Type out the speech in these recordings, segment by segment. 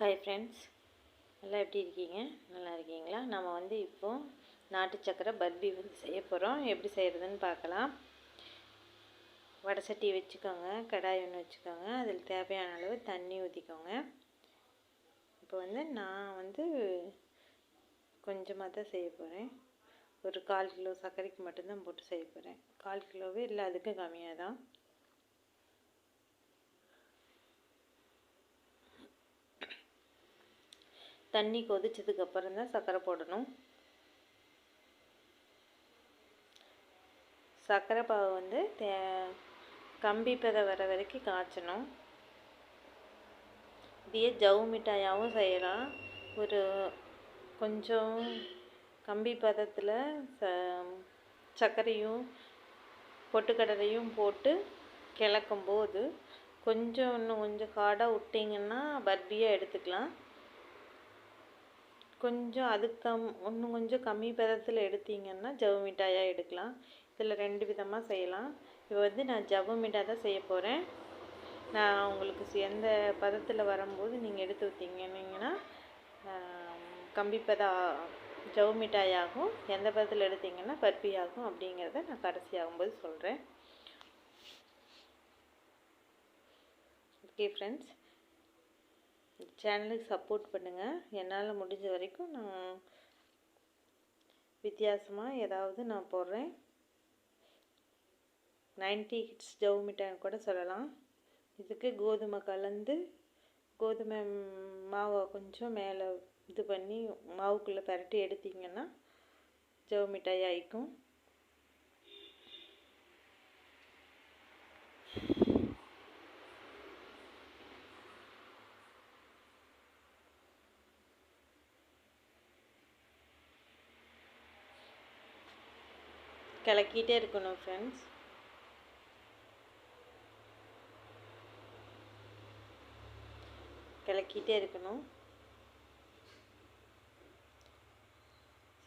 Hi friends எல்லாம் எப்படி இருக்கீங்க? நல்லா இருக்கீங்களா? நம்ம வந்து இப்போது நாட்டு சக்கரை பர்பி வந்து செய்ய போகிறோம் எப்படி செய்கிறதுன்னு பார்க்கலாம். வடை சட்டி வச்சுக்கோங்க. கடாய் ஒன்று வச்சுக்கோங்க. அதில் தேவையான அளவு தண்ணி ஊற்றிக்கோங்க இப்போ வந்து நான் வந்து கொஞ்சமாக தான் செய்ய போகிறேன் ஒரு கால் கிலோ சர்க்கரைக்கு மட்டும்தான் போட்டு செய்ய போகிறேன் கால் கிலோவே இல்லை அதுக்கும் கம்மியாக தான் தண்ணி கொதிச்சதுக்கு அப்புறம் தான் சர்க்கரை போடணும். சர்க்கரை பாவு வந்து தே கம்பி பதை வர வரைக்கும் காய்ச்சணும். இதையே ஜவு மிட்டாயாகவும் செய்யலாம். ஒரு கொஞ்சம் கம்பி பதத்தில் ச சர்க்கரையும் பொட்டுக்கடலையும் போட்டு கிளக்கும் போது கொஞ்சம் இன்னும் கொஞ்சம் காடாக விட்டிங்கன்னா பர்பியாக எடுத்துக்கலாம். கொஞ்சம் அதுக்கு கம் இன்னும் கொஞ்சம் கம்மி பதத்தில் எடுத்தீங்கன்னா ஜவ்வு மிட்டாயாக எடுக்கலாம். இதில் ரெண்டு விதமாக செய்யலாம். இப்போ வந்து நான் ஜவ்வு மிட்டாய் தான் செய்ய போகிறேன் நான் உங்களுக்கு எந்த பதத்தில் வரும்போது நீங்கள் எடுத்து ஊற்றிங்கன்னா கம்பி பதம் ஜவு மிட்டாயாகும். எந்த பதத்தில் எடுத்தீங்கன்னா பர்பியாகும் அப்படிங்கிறத நான் கடைசி ஆகும்போது சொல்கிறேன் ஓகே ஃப்ரெண்ட்ஸ் சேனலுக்கு சப்போர்ட் பண்ணுங்கள் என்னால் முடிஞ்ச வரைக்கும் நான் வித்தியாசமாக ஏதாவது நான் போடுறேன். நைன்டி ஹிட்ஸ் ஜவு மிட்டாய்னு கூட சொல்லலாம். இதுக்கு கோதுமை கலந்து கோதுமை மாவை கொஞ்சம் மேலே இது பண்ணி மாவுக்குள்ளே பரட்டி எடுத்திங்கன்னா ஜவு மிட்டாய் ஆகிக்கும் கலக்கிட்டே இருக்கணும் ஃப்ரெண்ட்ஸ் கலக்கிட்டே இருக்கணும்.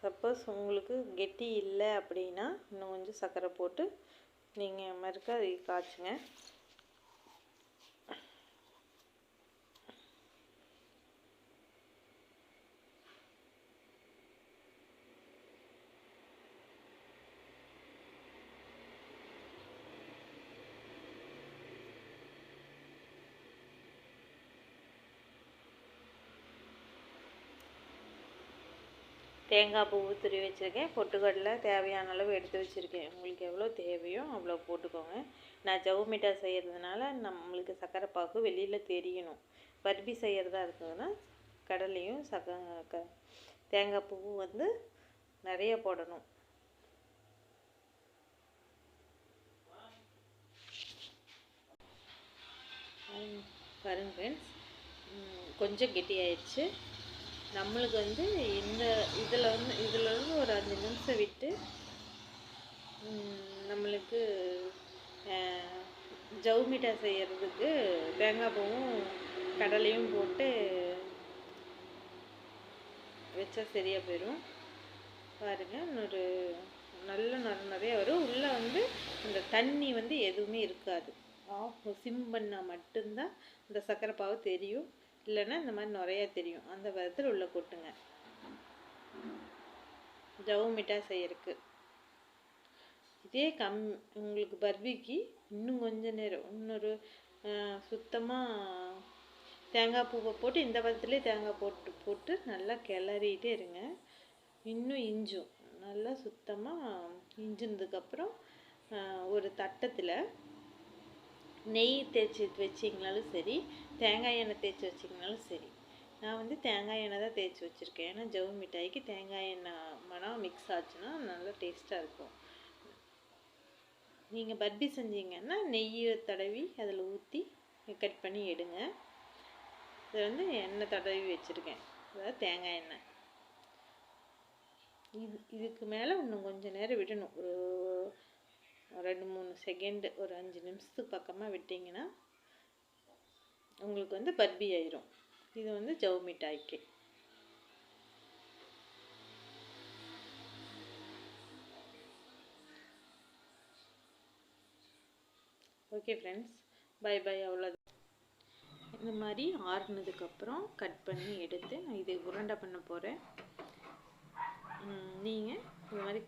சப்போஸ் உங்களுக்கு கெட்டி இல்லை அப்படின்னா இன்னும் கொஞ்சம் சர்க்கரை போட்டு நீங்கள் மறுக்க அதை காய்ச்சுங்க. தேங்காய் பூ துருவி வச்சுருக்கேன். பொட்டுக்கடலை தேவையான அளவு எடுத்து வச்சுருக்கேன். உங்களுக்கு எவ்வளோ தேவையோ அவ்வளோ போட்டுக்கோங்க. நான் ஜவு மிட்டாய் செய்கிறதுனால நம்மளுக்கு சர்க்கரை பாகு வெளியில் தெரியணும் பர்பி செய்கிறதா இருக்குதுன்னா கடலையும் சக்க க தேங்காய் பூவும் வந்து நிறைய போடணும். பாருங்க ஃப்ரெண்ட்ஸ் கொஞ்சம் கெட்டி ஆயிடுச்சு நம்மளுக்கு வந்து இந்த இதில் வந்து இதில் வந்து ஒரு அஞ்சு நிமிஷம் விட்டு நம்மளுக்கு ஜவு மிட்டாய் செய்கிறதுக்கு தேங்காய் பூவும் கடலையும் போட்டு வச்சா சரியாக போயிடும் பாருங்கள் இன்னொரு நல்ல நர நிறைய வரும். உள்ளே வந்து இந்த தண்ணி வந்து எதுவுமே இருக்காது. ஆஃப் சிம் பண்ணால் மட்டும்தான் இந்த சர்க்கரை பாவு தெரியும். இல்லைன்னா இந்த மாதிரி நிறையா தெரியும். அந்த விதத்தில் உள்ளே கொட்டுங்க. ஜவு மிட்டாய் செய்யறதுக்கு இதே கம் உங்களுக்கு பர்பிக்கு இன்னும் கொஞ்ச நேரம் இன்னொரு சுத்தமாக தேங்காய் பூவை போட்டு இந்த பதத்துலேயே தேங்காய் போட்டு போட்டு நல்லா கிளறிட்டே இருங்க. இன்னும் இஞ்சும். நல்லா சுத்தமாக இஞ்சினதுக்கப்புறம் ஒரு தட்டத்தில் நெய் தேய்ச்சி வச்சிங்கனாலும் சரி தேங்காய் எண்ணெய் தேய்ச்சி வச்சிங்கனாலும் சரி. நான் வந்து தேங்காய் எண்ணெய் தான் தேய்ச்சி வச்சுருக்கேன். ஏன்னா ஜவு மிட்டாய்க்கு தேங்காய் எண்ணெய் மனம் மிக்ஸ் ஆச்சுன்னா நல்லா டேஸ்ட்டாக இருக்கும். நீங்கள் பர்பி செஞ்சீங்கன்னா நெய்யை தடவி அதில் ஊற்றி கட் பண்ணி எடுங்க. இதை வந்து எண்ணெய் தடவி வச்சுருக்கேன். அதாவது தேங்காய் எண்ணெய். இது இதுக்கு மேலே இன்னும் கொஞ்சம் நேரம் விடணும். ஒரு ரெண்டு மூணு செகண்டு ஒரு அஞ்சு நிமிஷத்துக்கு பக்கமாக விட்டிங்கன்னா உங்களுக்கு வந்து பர்பி ஆயிரும். இது வந்து ஜவு மிட்டாய்க்கு ஓகே ஃப்ரெண்ட்ஸ் பை பை அவ்வளோதான் இந்த மாதிரி ஆறுனதுக்கப்புறம் கட் பண்ணி எடுத்து நான் இதை உருண்டை பண்ண போகிறேன் நீங்கள் இந்த மாதிரி